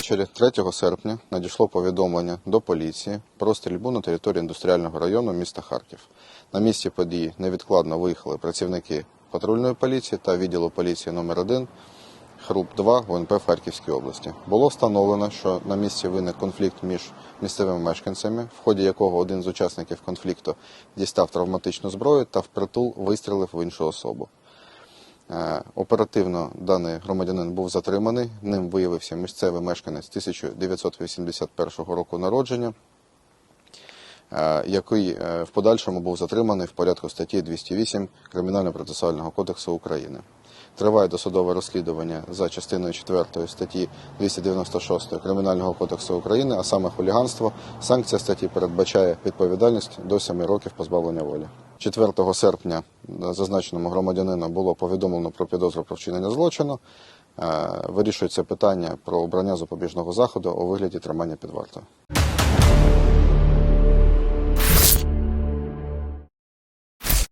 Ввечері 3 серпня надійшло повідомлення до поліції про стрільбу на території індустріального району міста Харків. На місці події невідкладно виїхали працівники патрульної поліції та відділу поліції номер 1 ХРУП 2 УНП в Харківській області. Було встановлено, що на місці виник конфлікт між місцевими мешканцями, в ході якого один з учасників конфлікту дістав травматичну зброю та впритул вистрілив в іншу особу. Е, Оперативно даний громадянин був затриманий. Ним виявився місцевий мешканець 1981 року народження, е, який е, в подальшому був затриманий в порядку статті 208 Кримінально-процесуального кодексу України. Триває досудове розслідування за частиною 4 статті 296 Кримінального кодексу України, а саме хуліганство. Санкція статті передбачає відповідальність до 7 років позбавлення волі. 4 серпня зазначеному громадянину було повідомлено про підозру про вчинення злочину. Е, Вирішується питання про обрання запобіжного заходу у вигляді тримання під вартою.